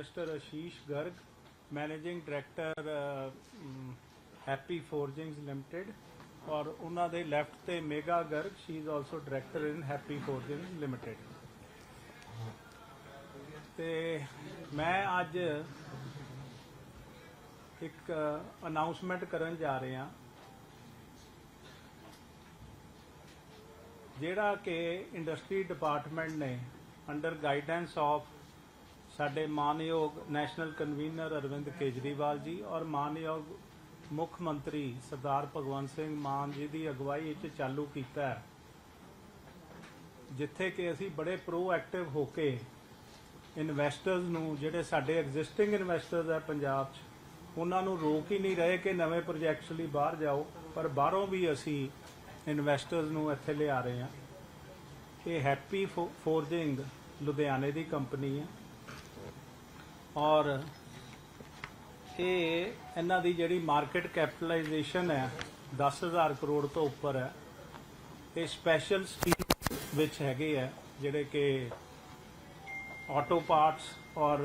Mister Ashish Garg, managing director Happy Forgings Limited ਔਰ ਉਹਨਾਂ ਦੇ ਲੈਫਟ ਤੇ Megha Garg she is also director in Happy Forgings Limited. ਤੇ ਮੈਂ ਅੱਜ ਇੱਕ ਅਨਾਉਂਸਮੈਂਟ ਕਰਨ ਜਾ ਰਿਹਾ। ਜਿਹੜਾ ਕਿ ਇੰਡਸਟਰੀ ਡਿਪਾਰਟਮੈਂਟ ਨੇ ਅੰਡਰ ਗਾਈਡੈਂਸ ਆਫ ਸਾਡੇ ਮਾਨਯੋਗ ਨੈਸ਼ਨਲ ਕਨਵੀਨਰ ਅਰਵਿੰਦ ਕੇਜਰੀਵਾਲ ਜੀ ਔਰ ਮਾਨਯੋਗ ਮੁੱਖ ਮੰਤਰੀ ਸਰਦਾਰ ਭਗਵੰਤ ਸਿੰਘ ਮਾਨ ਜੀ ਦੀ ਅਗਵਾਈ ਵਿੱਚ ਚਾਲੂ ਕੀਤਾ ਹੈ। ਜਿੱਥੇ ਕਿ ਅਸੀਂ ਬੜੇ ਪ੍ਰੋਐਕਟਿਵ ਹੋ ਕੇ ਇਨਵੈਸਟਰਸ ਨੂੰ, ਜਿਹੜੇ ਸਾਡੇ ਐਗਜ਼ਿਸਟਿੰਗ ਇਨਵੈਸਟਰਸ ਹੈ ਪੰਜਾਬ 'ਚ, ਉਹਨਾਂ ਨੂੰ ਰੋਕ ਹੀ ਨਹੀਂ ਰਹੇ ਕਿ ਨਵੇਂ ਪ੍ਰੋਜੈਕਟਸ ਲਈ ਬਾਹਰ ਜਾਓ, ਪਰ ਬਾਹਰੋਂ ਵੀ ਅਸੀਂ ਇਨਵੈਸਟਰਸ ਨੂੰ ਇੱਥੇ ਲਿਆ ਰਹੇ ਹਾਂ। ਇਹ ਹੈਪੀ ਫੋਰਜਿੰਗ ਲੁਧਿਆਣੇ ਦੀ ਕੰਪਨੀ ਹੈ। ਔਰ ਇਹ ਇਹਨਾਂ ਦੀ ਜਿਹੜੀ ਮਾਰਕੀਟ ਕੈਪੀਟਲਾਈਜੇਸ਼ਨ ਹੈ 10000 ਕਰੋੜ ਤੋਂ ਉੱਪਰ ਹੈ। ਇਹ ਸਪੈਸ਼ਲ ਸਟੀਲ ਵਿੱਚ ਹੈਗੇ ਆ ਜਿਹੜੇ ਕਿ ਆਟੋ ਪਾਰਟਸ ਔਰ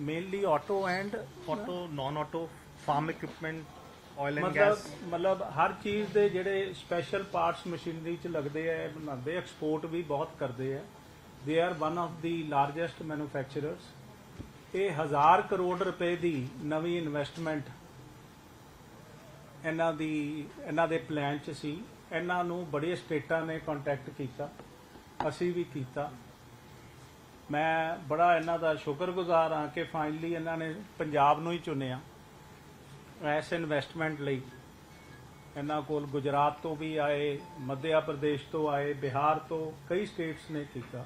mainly auto and auto, non-auto, farm equipment, oil and ਮਤਲਬ gas. ਮਤਲਬ ਹਰ ਚੀਜ਼ ਦੇ ਜਿਹੜੇ ਸਪੈਸ਼ਲ ਪਾਰਟਸ ਮਸ਼ੀਨਰੀ ਚ ਲੱਗਦੇ ਆ ਬਣਾਉਂਦੇ ਐਕਸਪੋਰਟ ਵੀ ਬਹੁਤ ਕਰਦੇ ਆ they are one of the largest manufacturers ਇਹ ਹਜ਼ਾਰ ਕਰੋੜ ਰੁਪਏ ਦੀ ਨਵੀਂ ਇਨਵੈਸਟਮੈਂਟ ਇਹਨਾਂ ਦੀ, ਇਹਨਾਂ ਦੇ ਪਲਾਨ ਚ ਸੀ। ਇਹਨਾਂ ਨੂੰ ਬੜੇ ਸਟੇਟਾਂ ਨੇ ਕੰਟੈਕਟ ਕੀਤਾ। ਅਸੀਂ ਵੀ ਕੀਤਾ। ਮੈਂ ਬੜਾ ਇਹਨਾਂ ਦਾ ਸ਼ੁਕਰਗੁਜ਼ਾਰ ਹਾਂ ਕਿ ਫਾਈਨਲੀ ਇਹਨਾਂ ਨੇ ਪੰਜਾਬ ਨੂੰ ਹੀ ਚੁਣਿਆ ਐਸ ਇਨਵੈਸਟਮੈਂਟ ਲਈ। ਇਹਨਾਂ ਕੋਲ ਗੁਜਰਾਤ ਤੋਂ ਵੀ ਆਏ ਮੱਧਿਆ ਪ੍ਰਦੇਸ਼ ਤੋਂ ਆਏ, ਬਿਹਾਰ ਤੋਂ ਕਈ ਸਟੇਟਸ ਨੇ ਕੀਤਾ।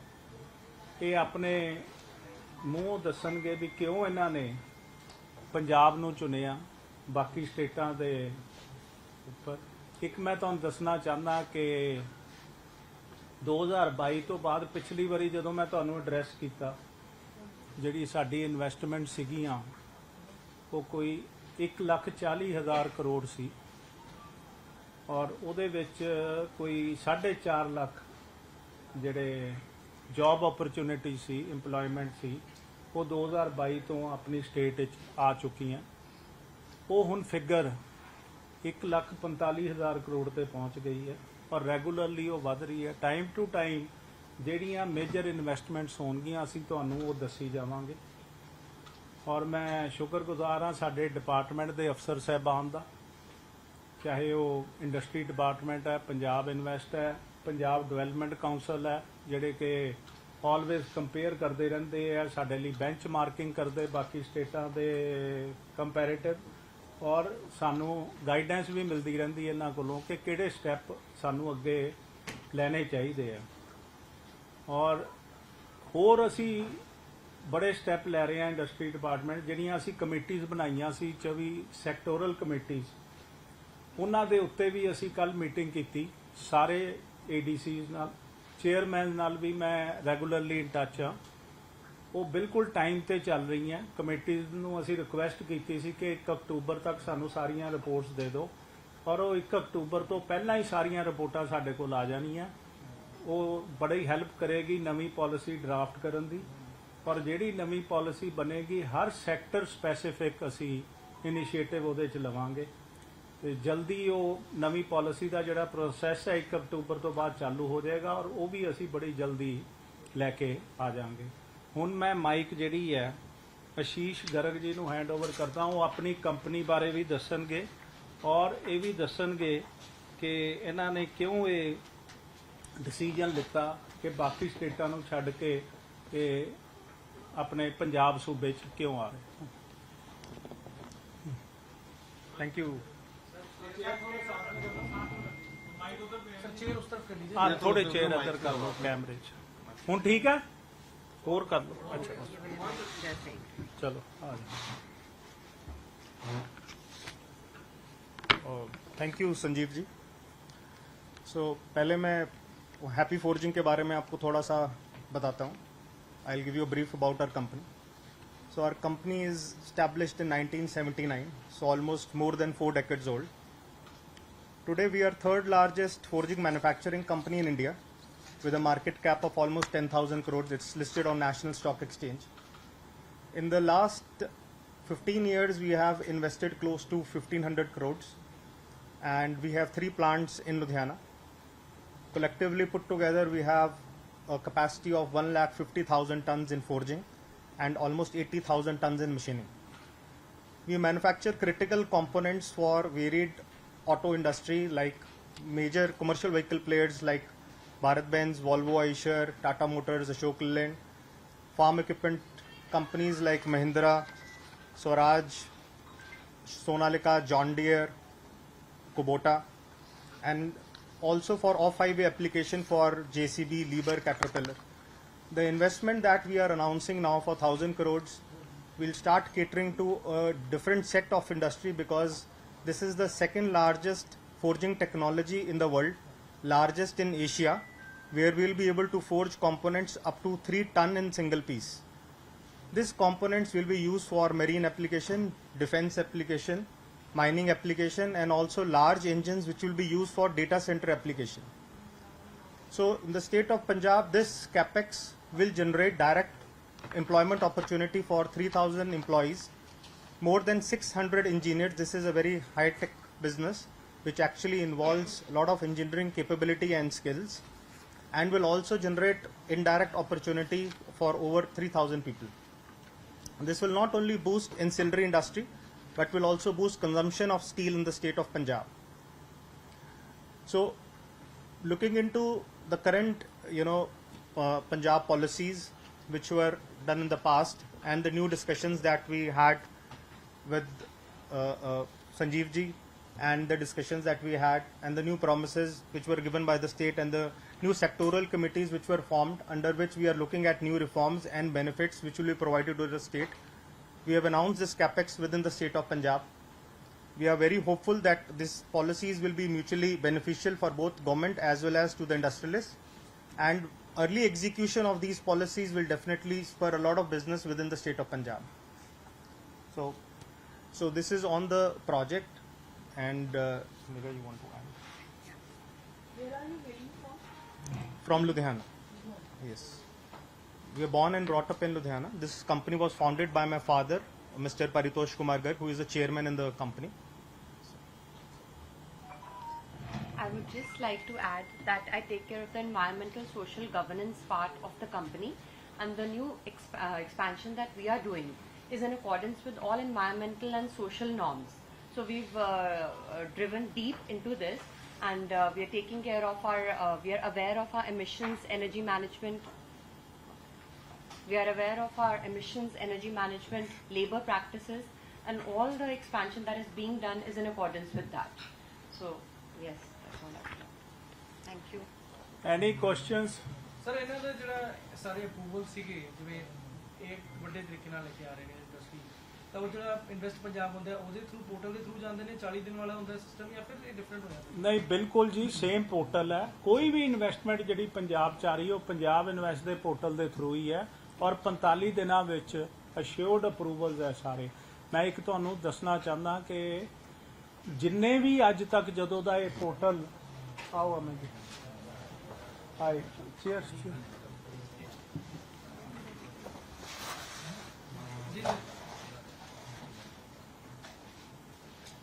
ਇਹ ਆਪਣੇ ਮੂੰਹ ਦੱਸਣਗੇ ਵੀ ਕਿਉਂ ਇਹਨਾਂ ਨੇ ਪੰਜਾਬ ਨੂੰ ਚੁਣਿਆ, ਬਾਕੀ ਸਟੇਟਾਂ ਦੇ ਉੱਪਰ। ਇੱਕ ਮੈਂ ਤੁਹਾਨੂੰ ਦੱਸਣਾ ਚਾਹੁੰਦਾ ਕਿ 2022 ਤੋਂ ਬਾਅਦ ਪਿਛਲੀ ਵਾਰੀ ਜਦੋਂ ਮੈਂ ਤੁਹਾਨੂੰ ਐਡਰੈਸ ਕੀਤਾ, ਜਿਹੜੀ ਸਾਡੀ ਇਨਵੈਸਟਮੈਂਟ ਸੀਗੀਆਂ, ਉਹ ਕੋਈ 1 ਲੱਖ 40 ਹਜ਼ਾਰ ਕਰੋੜ ਸੀ। ਔਰ ਉਹਦੇ ਵਿੱਚ ਕੋਈ 4.5 ਲੱਖ ਜਿਹੜੇ ਜੌਬ ਓਪਰਚੁਨਿਟੀ ਸੀ, EMPLOYMENT ਸੀ, ਉਹ 2022 ਤੋਂ ਆਪਣੀ ਸਟੇਟ ਵਿੱਚ ਆ ਚੁੱਕੀਆਂ ਉਹ ਹੁਣ ਫਿਗਰ 1 ਲੱਖ 45 ਹਜ਼ਾਰ ਕਰੋੜ ਤੇ ਪਹੁੰਚ ਗਈ ਹੈ ਔਰ ਰੈਗੂਲਰਲੀ ਉਹ ਵਧ ਰਹੀ ਹੈ। ਟਾਈਮ ਟੂ ਟਾਈਮ ਜਿਹੜੀਆਂ ਮੇਜਰ ਇਨਵੈਸਟਮੈਂਟਸ ਹੋਣਗੀਆਂ, ਅਸੀਂ ਤੁਹਾਨੂੰ ਉਹ ਦੱਸੀ ਜਾਵਾਂਗੇ। ਔਰ ਮੈਂ ਸ਼ੁਕਰਗੁਜ਼ਾਰ ਹਾਂ ਸਾਡੇ ਡਿਪਾਰਟਮੈਂਟ ਦੇ ਅਫਸਰ ਸਹਿਬਾਨ ਦਾ। ਚਾਹੇ ਉਹ ਇੰਡਸਟਰੀ ਡਿਪਾਰਟਮੈਂਟ ਹੈ, ਪੰਜਾਬ ਇਨਵੈਸਟ ਹੈ ਪੰਜਾਬ ਡਿਵੈਲਪਮੈਂਟ ਕਾਉਂਸਲ ਹੈ, ਜਿਹੜੇ ਕਿ ਆਲਵੇਜ਼ ਕੰਪੇਅਰ ਕਰਦੇ ਰਹਿੰਦੇ ਆ, ਸਾਡੇ ਲਈ ਬੈਂਚ ਮਾਰਕਿੰਗ ਕਰਦੇ, ਬਾਕੀ ਸਟੇਟਾਂ ਦੇ ਕੰਪੈਰੀਟਿਵ ਔਰ ਸਾਨੂੰ ਗਾਈਡੈਂਸ ਵੀ ਮਿਲਦੀ ਰਹਿੰਦੀ ਇਹਨਾਂ ਕੋਲੋਂ ਕਿ ਕਿਹੜੇ ਸਟੈਪ ਸਾਨੂੰ ਅੱਗੇ ਲੈਣੇ ਚਾਹੀਦੇ ਆ। ਔਰ ਹੋਰ ਅਸੀਂ ਬੜੇ ਸਟੈਪ ਲੈ ਰਹੇ ਹਾਂ ਇੰਡਸਟਰੀ ਡਿਪਾਰਟਮੈਂਟ ਜਿਹੜੀਆਂ ਅਸੀਂ ਕਮੇਟੀਆਂ ਬਣਾਈਆਂ ਸੀ 24 ਸੈਕਟੋਰਲ ਕਮੇਟੀਆਂ ਉਹਨਾਂ ਦੇ ਉੱਤੇ ਵੀ ਅਸੀਂ ਕੱਲ ਮੀਟਿੰਗ ਕੀਤੀ, ਸਾਰੇ ਏਡੀਸੀਜ਼ ਨਾਲ ਚੇਅਰਮੈਨ ਨਾਲ ਵੀ ਮੈਂ ਰੈਗੂਲਰਲੀ ਇਨ ਟੱਚ ਹਾਂ। ਉਹ ਬਿਲਕੁਲ ਟਾਈਮ ਤੇ ਚੱਲ ਰਹੀਆਂ। ਕਮੇਟੀਜ਼ ਨੂੰ ਅਸੀਂ ਰਿਕੁਐਸਟ ਕੀਤੀ ਸੀ ਕਿ 1 ਅਕਤੂਬਰ ਤੱਕ ਸਾਨੂੰ ਸਾਰੀਆਂ ਰਿਪੋਰਟਸ ਦੇ ਦਿਓ। ਔਰ ਉਹ 1 ਅਕਤੂਬਰ ਤੋਂ ਪਹਿਲਾਂ ਹੀ ਸਾਰੀਆਂ ਰਿਪੋਰਟਾਂ ਸਾਡੇ ਕੋਲ ਆ ਜਾਣੀਆਂ। ਉਹ ਬੜੀ ਹੈਲਪ ਕਰੇਗੀ ਨਵੀਂ ਪਾਲਿਸੀ ਡਰਾਫਟ ਕਰਨ ਦੀ। ਔਰ ਜਿਹੜੀ ਨਵੀਂ ਪਾਲਿਸੀ ਬਣੇਗੀ, ਹਰ ਸੈਕਟਰ ਸਪੈਸੀਫਿਕ ਅਸੀਂ ਇਨੀਸ਼ੀਏਟਿਵ ਉਹਦੇ ਚ ਲਵਾਂਗੇ। ਤੇ ਜਲਦੀ ਉਹ ਨਵੀਂ ਪਾਲਿਸੀ ਦਾ ਜਿਹੜਾ ਪ੍ਰੋਸੈਸ ਹੈ 1 ਅਕਤੂਬਰ ਤੋਂ ਬਾਅਦ ਚਾਲੂ ਹੋ ਜਾਏਗਾ ਔਰ ਉਹ ਵੀ ਅਸੀਂ ਬੜੀ ਜਲਦੀ ਲੈ ਕੇ ਆ ਜਾਾਂਗੇ ਹੁਣ ਮੈਂ ਮਾਈਕ ਜਿਹੜੀ ਹੈ, ਅਸ਼ੀਸ਼ ਗਰਗ ਜੀ ਨੂੰ ਹੈਂਡਓਵਰ ਕਰਦਾ ਉਹ ਆਪਣੀ ਕੰਪਨੀ ਬਾਰੇ ਵੀ ਦੱਸਣਗੇ ਔਰ ਇਹ ਵੀ ਦੱਸਣਗੇ ਕਿ ਇਹਨਾਂ ਨੇ ਕਿਉਂ ਇਹ ਡਿਸੀਜਨ ਲਿੱਤਾ ਕਿ ਬਾਕੀ ਸਟੇਟਾਂ ਨੂੰ ਛੱਡ ਕੇ ਇਹ ਆਪਣੇ ਪੰਜਾਬ ਸੂਬੇ 'ਚ ਕਿਉਂ ਆ ਰਹੇ thank you thank you Sanjeev ji. So so, पहले मैं हैप्पी फोर्जिंग के बारे में आपको थोड़ा सा बताता हूँ। I give you brief about our company so our company is established in 1979 so almost more than four decades old today we are third largest forging manufacturing company in india with a market cap of almost 10000 crores it's listed on national stock exchange In the last 15 years, we have invested close to 1500 crores, and we have three plants in Ludhiana. Collectively put together, we have a capacity of 1,50,000 tons in forging and almost 80,000 tons in machining. We manufacture critical components for varied auto industry like major commercial vehicle players like Bharat Benz, Volvo, Eicher, Tata Motors, Ashok Leyland, farm equipment companies like Mahindra, Swaraj, Sonalika, John Deere, Kubota, and also for off-highway application for JCB, Liebherr, Caterpillar. The investment that we are announcing now for 1000 crores will start catering to a different set of industry because this is the second largest forging technology in the world, largest in Asia, where we will be able to forge components up to 3 ton in single piece. These components will be used for marine application, defense application, mining application, and also large engines which will be used for data center application. So, in the state of Punjab, this capex will generate direct employment opportunity for 3,000 employees, more than 600 engineers. This is a very high tech business which actually involves a lot of engineering capability and skills, and will also generate indirect opportunity for over 3,000 people. This will not only boost ancillary industry, but will also boost consumption of steel in the state of Punjab. So, looking into the current, you know, uh, Punjab policies which were done in the past and the new discussions that we had with uh, uh, Sanjeev ji and the discussions that we had and the new promises which were given by the state and the new sectoral committees which were formed under which we are looking at new reforms and benefits which will be provided to the state. We have announced this capex within the state of Punjab. We are very hopeful that these policies will be mutually beneficial for both government as well as to the industrialists. And early execution of these policies will definitely spur a lot of business within the state of Punjab. So, so this is on the project, and uh, Mira, you want to add? Where are you waiting for? From Ludhiana. Yes. We were born and brought up in Ludhiana. This company was founded by my father, Mr. Paritosh Kumar Garg, who is the chairman in the company. I would just like to add that I take care of the environmental social governance part of the company and the new exp- uh, expansion that we are doing is in accordance with all environmental and social norms. So we've uh, uh driven deep into this and uh, we are taking care of our, uh, we are aware of our emissions, energy management, we are aware of our emissions, energy management, labor practices, and all the expansion that is being done is in accordance with that. So, yes, that's all I Thank you. Any questions? Sir, another, sir, approval, ਜਿਵੇਂ ਇਹ ਵੱਡੇ ਤਰੀਕੇ ਨਾਲ ਲੈ ਕੇ ਆ ਰਹੇ ਨੇ industry ਤਾਂ ਉਹ ਜਿਹੜਾ ਇਨਵੈਸਟ ਪੰਜਾਬ ਹੁੰਦਾ ਹੈ, ਉਹਦੇ ਥਰੂ ਪੋਰਟਲ ਦੇ ਥਰੂ ਜਾਂਦੇ ਨੇ 40 ਦਿਨ ਵਾਲਾ ਹੁੰਦਾ ਸਿਸਟਮ ਜਾਂ ਫਿਰ ਇਹ ਡਿਫਰੈਂਟ ਹੋ ਜਾਂਦਾ ਨਹੀਂ ਬਿਲਕੁਲ ਜੀ ਸੇਮ ਪੋਰਟਲ ਹੈ। ਕੋਈ ਵੀ ਇਨਵੈਸਟਮੈਂਟ ਜਿਹੜੀ ਪੰਜਾਬ ਚ ਆ ਰਹੀ ਹੈ ਉਹ ਪੰਜਾਬ ਇਨਵੈਸਟ ਦੇ ਪੋਰਟਲ ਦੇ ਥਰੂ ਹੀ ਹੈ ਔਰ 45 ਦਿਨਾਂ ਵਿੱਚ ਅਸ਼ਿਓਰਡ ਅਪਰੂਵਲਸ ਹੈ ਸਾਰੇ। ਮੈਂ ਇੱਕ ਤੁਹਾਨੂੰ ਦੱਸਣਾ ਚਾਹੁੰਦਾ ਕਿ ਜਿੰਨੇ ਵੀ ਅੱਜ ਤੱਕ ਜਦੋਂ ਦਾ ਇਹ ਪੋਰਟਲ ਆਓ Aman ji. Hi cheers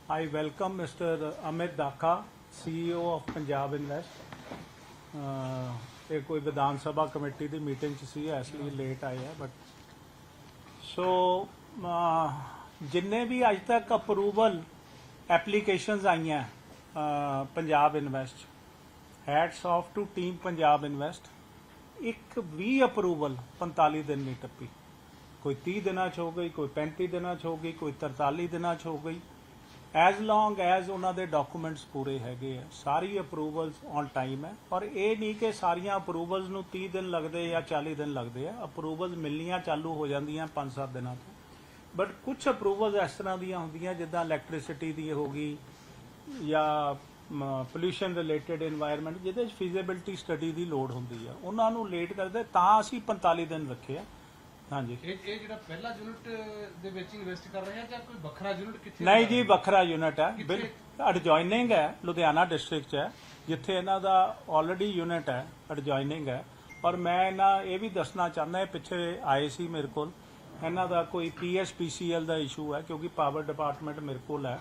I welcome Mr. Amit Dakha, CEO of Punjab Invest. ਅਹ ਇਹ ਕੋਈ ਵਿਧਾਨ ਸਭਾ ਕਮੇਟੀ ਦੀ ਮੀਟਿੰਗ ਚ ਸੀ ਇਸ ਲਈ ਲੇਟ ਆਏ ਆ ਬਟ ਸੋ uh, ਜਿੰਨੇ ਵੀ ਅੱਜ ਤੱਕ ਅਪਰੂਵਲ ਐਪਲੀਕੇਸ਼ਨਸ ਆਈਆਂ Punjab Invest hats off to team Punjab Invest ਇੱਕ ਵੀ ਅਪਰੂਵਲ 45 ਦਿਨ ਨਹੀਂ ਟੱਪੀ ਕੋਈ 30 ਦਿਨਾਂ ਚ ਹੋ ਗਈ ਕੋਈ 35 ਦਿਨਾਂ ਚ ਹੋ ਗਈ ਕੋਈ 43 ਦਿਨਾਂ ਚ ਹੋ ਗਈ ਐਜ਼ ਲੌਂਗ ਐਜ਼ ਉਹਨਾਂ ਦੇ ਡਾਕੂਮੈਂਟਸ ਪੂਰੇ ਹੈਗੇ ਆ, ਸਾਰੀ ਅਪਰੂਵਲਸ ਔਨ ਟਾਈਮ ਹੈ ਔਰ ਇਹ ਨਹੀਂ ਕਿ ਸਾਰੀਆਂ ਅਪਰੂਵਲਸ ਨੂੰ 30 ਦਿਨ ਲੱਗਦੇ ਜਾਂ 40 ਦਿਨ ਲੱਗਦੇ ਆ। ਅਪਰੂਵਲਸ ਮਿਲਣੀਆਂ ਚਾਲੂ ਹੋ ਜਾਂਦੀਆਂ 5-7 ਦਿਨਾਂ ਤੋਂ। ਬਟ ਕੁਝ ਅਪਰੂਵਲਸ ਇਸ ਤਰ੍ਹਾਂ ਦੀਆਂ ਹੁੰਦੀਆਂ, ਜਿੱਦਾਂ ਇਲੈਕਟ੍ਰਿਸਿਟੀ ਦੀ ਹੋ ਗਈ ਜਾਂ ਪੋਲੂਸ਼ਨ ਰਿਲੇਟਿਡ এনवायरमेंट ਜਿਹਦੇ ਵਿੱਚ ਫੀਜ਼ੀਬਿਲਟੀ ਸਟੱਡੀ ਦੀ ਲੋੜ ਹੁੰਦੀ ਆ। ਉਹਨਾਂ ਨੂੰ ਲੇਟ ਕਰਦੇ ਤਾਂ ਅਸੀਂ 45 ਦਿਨ ਰੱਖਿਆ ਹਾਂਜੀ। ਇਹ ਇਹ ਜਿਹੜਾ ਪਹਿਲਾ ਯੂਨਿਟ ਦੇ ਵਿੱਚ ਇਨਵੈਸਟ ਕਰ ਰਹੇ ਆ ਜਾਂ ਕੋਈ ਵੱਖਰਾ ਯੂਨਿਟ ਕਿੱਥੇ ਨਹੀਂ ਜੀ ਵੱਖਰਾ ਯੂਨਿਟ ਹੈ? ਬਿਲ ਐਡਜੋਇਨਿੰਗ ਹੈ ਲੁਧਿਆਣਾ ਡਿਸਟ੍ਰਿਕਟ 'ਚ ਹੈ ਜਿੱਥੇ ਇਹਨਾਂ ਦਾ ਆਲਰੇਡੀ ਯੂਨਿਟ ਹੈ ਐਡਜੋਇਨਿੰਗ ਹੈ। ਔਰ ਮੈਂ ਇਹਨਾਂ ਇਹ ਵੀ ਦੱਸਣਾ ਚਾਹੁੰਦਾ ਇਹ ਪਿੱਛੇ ਆਏ ਸੀ ਮੇਰੇ ਕੋਲ। ਇਹਨਾਂ ਦਾ ਕੋਈ ਪੀਐਸਪੀਸੀਐਲ ਦਾ ਇਸ਼ੂ ਹੈ ਕਿਉਂਕਿ ਪਾਵਰ ਡਿਪਾਰਟਮੈਂਟ ਮੇਰੇ ਕੋਲ ਹੈ।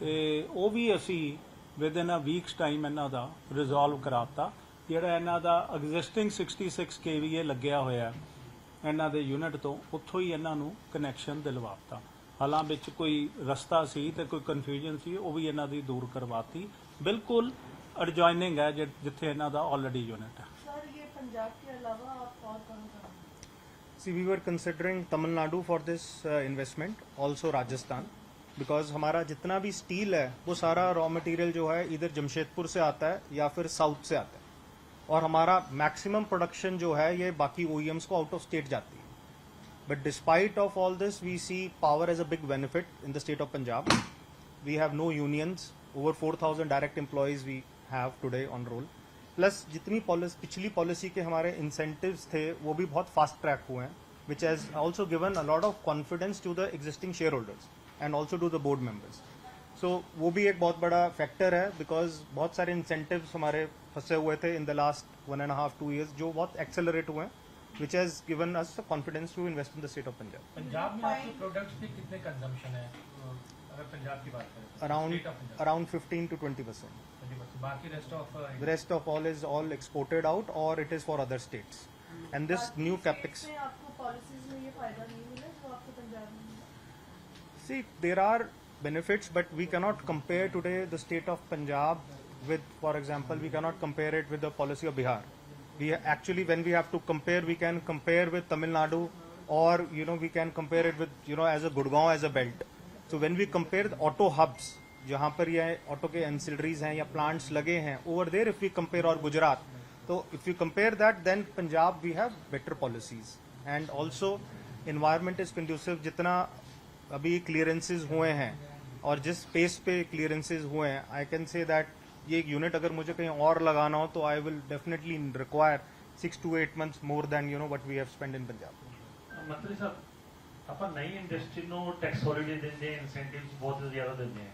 ਤੇ ਉਹ ਵੀ ਅਸੀਂ with in a weeks time ਇਹਨਾਂ ਦਾ ਰਿਜ਼ੋਲਵ ਕਰਾਤਾ। ਜਿਹੜਾ ਇਹਨਾਂ ਦਾ ਐਗਜ਼ਿਸਟਿੰਗ 66 kVA ਲੱਗਿਆ ਹੋਇਆ ਹੈ ਇਹਨਾਂ ਦੇ ਯੂਨਿਟ ਤੋਂ ਉੱਥੋਂ ਹੀ ਇਹਨਾਂ ਨੂੰ ਕਨੈਕਸ਼ਨ ਦਿਲਵਾਤਾ ਹਾਲਾਂ ਵਿੱਚ ਕੋਈ ਰਸਤਾ ਸੀ ਤੇ ਕੋਈ ਕਨਫਿਊਜ਼ਨ ਸੀ ਉਹ ਵੀ ਇਹਨਾਂ ਦੀ ਦੂਰ ਕਰਵਾਤੀ ਬਿਲਕੁਲ ਐਡਜੋਇਨਿੰਗ ਹੈ ਜਿ- ਜਿੱਥੇ ਇਹਨਾਂ ਦਾ ਆਲਰੇਡੀ ਯੂਨਿਟ ਹੈ सर ये पंजाब के अलावा आप और कहाँ कहाँ See, we were considering Tamil Nadu for this uh, investment, also Rajasthan, because हमारा जितना भी स्टील है वो सारा रॉ मटेरियल जो है इधर जमशेदपुर से आता है या फिर साउथ से आता है और हमारा मैक्सिमम प्रोडक्शन जो है, ये बाकी OEMs को आउट ऑफ़ स्टेट जाती है। But despite of all this we see power as a big benefit in the state of Punjab we have no unions. Over 4000 direct employees we have today on roll plus जितनी policy पिछली policy के हमारे incentives थे, वो भी बहुत fast track हुए हैं which has also given a lot of confidence to the existing shareholders and also to the board members so वो भी एक बहुत बड़ा फैक्टर है बिकॉज़ बहुत सारे इंसेंटिव्स हमारे फंसे हुए थे in the last one and half two years जो बहुत एक्सेलरेट हुए हैं which has given us confidence to invest in the state of Punjab Punjab में आपके प्रोडक्ट्स की कितने कंजम्पशन है? अगर पंजाब की बात करें अराउंड अराउंड 15 टू 20 परसेंट बाकी rest of all is all exported out और it is for other states and this new see there are benefits but we cannot compare today the state of Punjab with, for example, we cannot compare it with the policy of Bihar. We actually, when we have to compare, we can compare with Tamil Nadu, or you know, we can compare it with you know as a Gurgaon as a belt. So when we compare the auto hubs, जहाँ पर ये auto के ancillaries हैं या plants लगे हैं over there if we compare और गुजरात तो if you compare that then Punjab we have better policies and also environment is conducive जितना अभी क्लियरेंसेज हुए हैं और जिस पेस पे क्लियरेंसेज हुए हैं आई कैन से दैट ये एक यूनिट अगर मुझे कहीं और लगाना हो तो I will definitely require six to eight months more than you know what we have spend in Punjab ਮੰਤਰੀ ਸਾਹਿਬ ਆਪਾਂ ਨਈ ਇੰਡਸਟਰੀ ਨੂੰ ਟੈਕਸ ਹੌਲੀਡੇ ਦਿੰਦੇ ਆ ਇਨਸੈਂਟਿਵਸ ਬਹੁਤ ਜ਼ਿਆਦਾ ਦਿੰਦੇ ਆ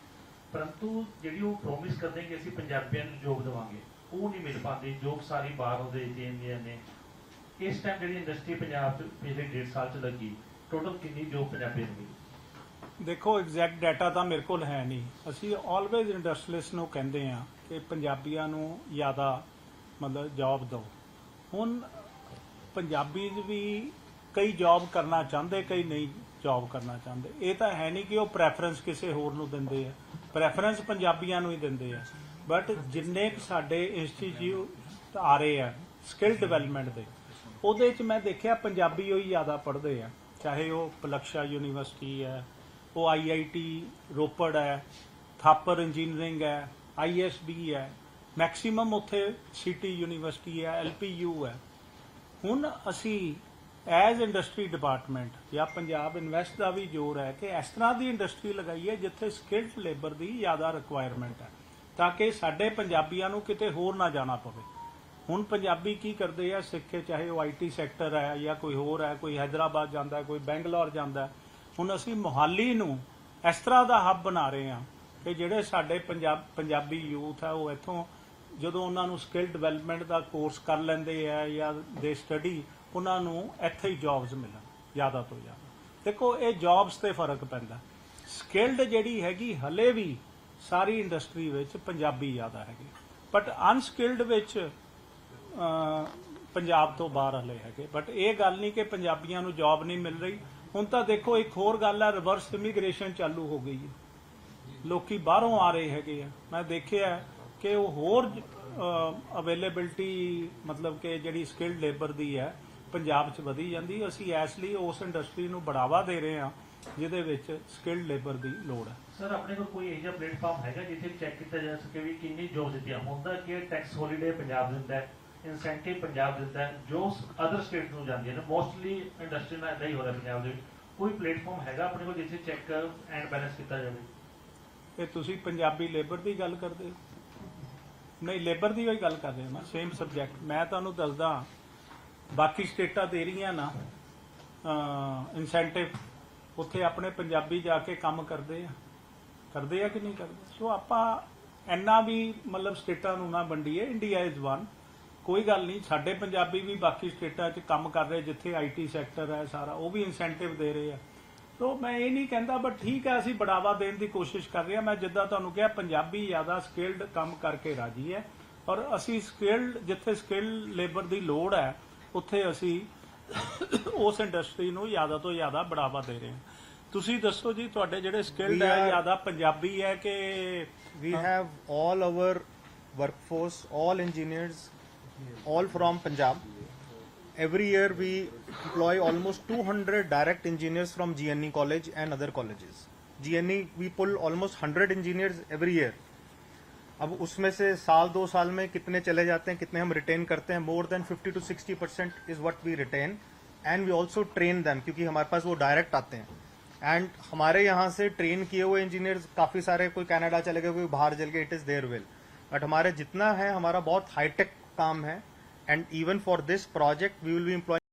ਪਰੰਤੂ ਜਿਹੜੀ ਉਹ ਪ੍ਰੋਮਿਸ ਕਰਦੇ ਕਿ ਅਸੀਂ ਪੰਜਾਬੀਆਂ ਨੂੰ ਜੋਬ ਦੇਵਾਂਗੇ ਉਹ ਨਹੀਂ ਮਿਲ ਪਾਉਂਦੀ ਜੋਬ ਸਾਰੀ ਬਾਹਰ ਉਹਦੇ ਜਾਂਦੀਆਂ ਨੇ ਇਸ ਟਾਈਮ ਜਿਹੜੀ ਇੰਡਸਟਰੀ ਪੰਜਾਬ ਚ ਪਿਛਲੇ ਡੇਢ ਸਾਲ ਚ ਲੱਗੀ ਟੋਟਲ ਕਿੰਨੀ ਜੋਬ ਪੰਜਾਬੀਆਂ ਨੂੰ ਮਿਲੀ ਦੇਖੋ ਐਗਜ਼ੈਕਟ ਡਾਟਾ ਤਾਂ ਮੇਰੇ ਕੋਲ ਹੈ ਨਹੀਂ ਅਸੀਂ ਆਲਵੇਜ਼ ਇੰਡਸਟਰੀਅਲਿਸਟ ਨੂੰ ਕਹਿੰਦੇ ਆ ਕਿ ਪੰਜਾਬੀਆਂ ਨੂੰ ਜ਼ਿਆਦਾ ਮਤਲਬ ਜੌਬ ਦਿਓ। ਹੁਣ ਪੰਜਾਬੀ ਵੀ ਕਈ ਜੌਬ ਕਰਨਾ ਚਾਹੁੰਦੇ, ਕਈ ਨਹੀਂ ਜੌਬ ਕਰਨਾ ਚਾਹੁੰਦੇ। ਇਹ ਤਾਂ ਹੈ ਨਹੀਂ ਕਿ ਉਹ ਪ੍ਰੈਫਰੈਂਸ ਕਿਸੇ ਹੋਰ ਨੂੰ ਦਿੰਦੇ ਆ। ਪ੍ਰੈਫਰੈਂਸ ਪੰਜਾਬੀਆਂ ਨੂੰ ਹੀ ਦਿੰਦੇ ਆ। ਬਟ ਜਿੰਨੇ ਕੁ ਸਾਡੇ ਇੰਸਟੀਚਿਊਟ ਆ ਰਹੇ ਆ ਸਕਿੱਲ ਡਿਵੈਲਪਮੈਂਟ ਦੇ, ਉਹਦੇ 'ਚ ਮੈਂ ਦੇਖਿਆ ਪੰਜਾਬੀ ਉਹ ਹੀ ਜ਼ਿਆਦਾ ਪੜ੍ਹਦੇ ਆ। ਚਾਹੇ ਉਹ ਪਲਕਸ਼ਾ ਯੂਨੀਵਰਸਿਟੀ ਹੈ, ਉਹ ਆਈਆਈਟੀ ਰੋਪੜ ਹੈ, ਥਾਪਰ ਇੰਜੀਨੀਅਰਿੰਗ ਹੈ ਆਈਐਸਬੀ ਹੈ, ਮੈਕਸਿਮਮ ਉੱਥੇ ਸਿਟੀ ਯੂਨੀਵਰਸਿਟੀ ਹੈ ਐਲਪੀਯੂ ਹੈ। ਹੁਣ ਅਸੀਂ ਐਜ਼ ਇੰਡਸਟਰੀ ਡਿਪਾਰਟਮੈਂਟ, ਜਾਂ ਪੰਜਾਬ ਇਨਵੈਸਟ ਦਾ ਵੀ ਜ਼ੋਰ ਹੈ ਕਿ ਇਸ ਤਰ੍ਹਾਂ ਦੀ ਇੰਡਸਟਰੀ ਲਗਾਈਏ ਜਿੱਥੇ ਸਕਿਲਡ ਲੇਬਰ ਦੀ ਜ਼ਿਆਦਾ ਰਿਕੁਆਇਰਮੈਂਟ ਹੈ, ਤਾਂ ਕਿ ਸਾਡੇ ਪੰਜਾਬੀਆਂ ਨੂੰ ਕਿਤੇ ਹੋਰ ਨਾ ਜਾਣਾ ਪਵੇ। ਹੁਣ ਪੰਜਾਬੀ ਕੀ ਕਰਦੇ ਆ, ਸਿੱਖੇ, ਚਾਹੇ ਉਹ ਆਈਟੀ ਸੈਕਟਰ ਹੈ, ਜਾਂ ਕੋਈ ਹੋਰ ਹੈ, ਕੋਈ ਹైదరాబాద్ ਜਾਂਦਾ ਕੋਈ ਬੈਂਗਲੌਰ ਜਾਂਦਾ ਹੁਣ ਅਸੀਂ ਮੁਹਾਲੀ ਨੂੰ ਇਸ ਤਰ੍ਹਾਂ ਦਾ ਹੱਬ ਬਣਾ ਰਹੇ ਹਾਂ ਕਿ ਜਿਹੜੇ ਸਾਡੇ ਪੰਜਾਬ, ਪੰਜਾਬੀ ਯੂਥ ਹੈ ਉਹ ਇੱਥੋਂ ਜਦੋਂ ਉਹਨਾਂ ਨੂੰ ਸਕਿੱਲ ਡਿਵੈਲਪਮੈਂਟ ਦਾ ਕੋਰਸ ਕਰ ਲੈਂਦੇ ਆ ਜਾਂ ਦੇ ਸਟੱਡੀ ਉਹਨਾਂ ਨੂੰ ਇੱਥੇ ਹੀ ਜੌਬਸ ਮਿਲਣ, ਜ਼ਿਆਦਾ ਤੋਂ ਜ਼ਿਆਦਾ। ਦੇਖੋ, ਇਹ ਜੌਬਸ ਤੇ ਫ਼ਰਕ ਪੈਂਦਾ। ਸਕਿਲਡ ਜਿਹੜੀ ਹੈਗੀ, ਹਲੇ ਵੀ ਸਾਰੀ ਇੰਡਸਟਰੀ ਵਿੱਚ ਪੰਜਾਬੀ ਜ਼ਿਆਦਾ ਹੈਗੇ। ਬਟ ਅਨਸਕਿਲਡ ਵਿੱਚ ਪੰਜਾਬ ਤੋਂ ਬਾਹਰ ਹਲੇ ਹੈਗੇ। ਬਟ ਇਹ ਗੱਲ ਨਹੀਂ ਕਿ ਪੰਜਾਬੀਆਂ ਨੂੰ ਜੌਬ ਨਹੀਂ ਮਿਲ ਰਹੀ। ਹੁਣ ਤਾਂ ਦੇਖੋ, ਇੱਕ ਹੋਰ ਗੱਲ ਹੈ ਰਿਵਰਸ ਇਮੀਗ੍ਰੇਸ਼ਨ ਚਾਲੂ ਹੋ ਗਈ ਹੈ। ਲੋਕੀ ਬਾਹਰੋਂ ਆ ਰਹੇ ਹੈਗੇ ਆ। ਮੈਂ ਦੇਖਿਆ ਕਿ ਉਹ ਹੋਰ ਅਵੇਲੇਬਿਲਟੀ ਮਤਲਬ ਕਿ ਜਿਹੜੀ ਸਕਿਲਡ ਲੇਬਰ ਦੀ ਹੈ, ਪੰਜਾਬ 'ਚ ਵਧੀ ਜਾਂਦੀ। ਅਸੀਂ ਇਸ ਲਈ ਉਸ ਇੰਡਸਟਰੀ ਨੂੰ ਬੜਾਵਾ ਦੇ ਰਹੇ ਹਾਂ, ਜਿਹਦੇ ਵਿੱਚ ਸਕਿਲਡ ਲੇਬਰ ਦੀ ਲੋੜ ਹੈ। ਸਰ ਆਪਣੇ ਕੋਲ ਕੋਈ ਇਹੋ ਜਿਹਾ ਪਲੇਟਫਾਰਮ ਹੈਗਾ ਜਿੱਥੇ ਚੈੱਕ ਕੀਤਾ ਜਾ ਸਕੇ ਵੀ ਕਿੰਨੀ ਜੋਬ ਦਿੱਤੀਆਂ ਹੁੰਦਾ ਕਿ ਟੈਕਸ ਹੌਲੀਡੇ ਪੰਜਾਬ ਦਿੰਦਾ ਹੈ ਇਨਸੈਂਟਿਵ ਪੰਜਾਬ ਦਿੰਦਾ ਹੈ, ਜੋ ਅਦਰ ਸਟੇਟ ਨੂੰ ਜਾਂਦੀਆਂ ਨੇ। ਮੋਸਟਲੀ ਇੰਡਸਟਰੀ ਨਾਲ ਇਦਾਂ ਹੀ ਹੋ ਰਿਹਾ ਪੰਜਾਬ ਦੇ ਵਿੱਚ। ਕੋਈ ਪਲੇਟਫਾਰਮ ਹੈਗਾ ਆਪਣੇ ਕੋਲ ਜਿੱਥੇ ਚੈੱਕ ਐਂਡ ਬੈਲੈਂਸ ਕੀਤਾ ਜਾਵੇ? ਇਹ ਤੁਸੀਂ ਪੰਜਾਬੀ ਲੇਬਰ ਦੀ ਗੱਲ ਕਰਦੇ ਹੋ? ਨਹੀਂ ਲੇਬਰ ਦੀ ਵੀ ਗੱਲ ਕਰ ਰਹੇ ਹੋ ਨਾ ਸੇਮ ਸਬਜੈਕਟ ਮੈਂ ਤੁਹਾਨੂੰ ਦੱਸਦਾ, ਬਾਕੀ ਸਟੇਟਾਂ ਦੇ ਰਹੀਆਂ ਨਾ ਇਨਸੈਂਟਿਵ ਉੱਥੇ ਆਪਣੇ ਪੰਜਾਬੀ ਜਾ ਕੇ ਕੰਮ ਕਰਦੇ ਆ। ਕਰਦੇ ਆ ਕਿ ਨਹੀਂ ਕਰਦੇ? ਸੋ ਆਪਾਂ ਇੰਨਾ ਵੀ ਮਤਲਬ ਸਟੇਟਾਂ ਨੂੰ ਨਾ ਵੰਡੀਏ ਇੰਡੀਆ ਇਜ਼ ਵਨ ਕੋਈ ਗੱਲ ਨਹੀਂ, ਸਾਡੇ ਪੰਜਾਬੀ ਵੀ ਬਾਕੀ ਸਟੇਟਾਂ 'ਚ ਕੰਮ ਕਰ ਰਹੇ, ਜਿੱਥੇ ਆਈਟੀ ਸੈਕਟਰ ਹੈ ਸਾਰਾ, ਉਹ ਵੀ ਇਨਸੈਂਟਿਵ ਦੇ ਰਹੇ ਆ। ਸੋ ਮੈਂ ਇਹ ਨਹੀਂ ਕਹਿੰਦਾ ਬਟ ਠੀਕ ਹੈ ਅਸੀਂ ਬੜਾਵਾ ਦੇਣ ਦੀ ਕੋਸ਼ਿਸ਼ ਕਰ ਰਹੇ ਹਾਂ। ਮੈਂ ਜਿੱਦਾਂ ਤੁਹਾਨੂੰ ਕਿਹਾ ਪੰਜਾਬੀ ਜ਼ਿਆਦਾ ਸਕਿਲਡ ਕੰਮ ਕਰਕੇ ਰਾਜੀ ਹੈ ਔਰ ਅਸੀਂ ਸਕਿਲਡ ਜਿੱਥੇ ਸਕਿਲ ਲੇਬਰ ਦੀ ਲੋੜ ਹੈ ਉੱਥੇ ਅਸੀਂ ਉਸ ਇੰਡਸਟਰੀ ਨੂੰ ਜ਼ਿਆਦਾ ਤੋਂ ਜ਼ਿਆਦਾ ਬੜਾਵਾ ਦੇ ਰਹੇ ਹਾਂ। ਤੁਸੀਂ ਦੱਸੋ ਜੀ ਤੁਹਾਡੇ ਜਿਹੜੇ ਸਕਿਲਡ ਹੈ ਜ਼ਿਆਦਾ ਪੰਜਾਬੀ ਹੈ ਕਿ We have all our workforce, all engineers, all from Punjab. Every year we employ almost 200 direct engineers from GNE College and other colleges. GNE we pull almost 100 engineers every year. अब उसमें से साल, दो साल में कितने चले जाते हैं, कितने हम रिटेन करते हैं more than 50 to 60 percent is what we retain and we also train them क्योंकि हमारे पास वो डायरेक्ट आते हैं एंड हमारे यहाँ से ट्रेन किए हुए इंजीनियर्स काफ़ी सारे, कोई कनाडा चले गए, कोई बाहर चल गए it is there will but हमारे जितना है, हमारा बहुत हाईटेक काम है and even for this project we will be employing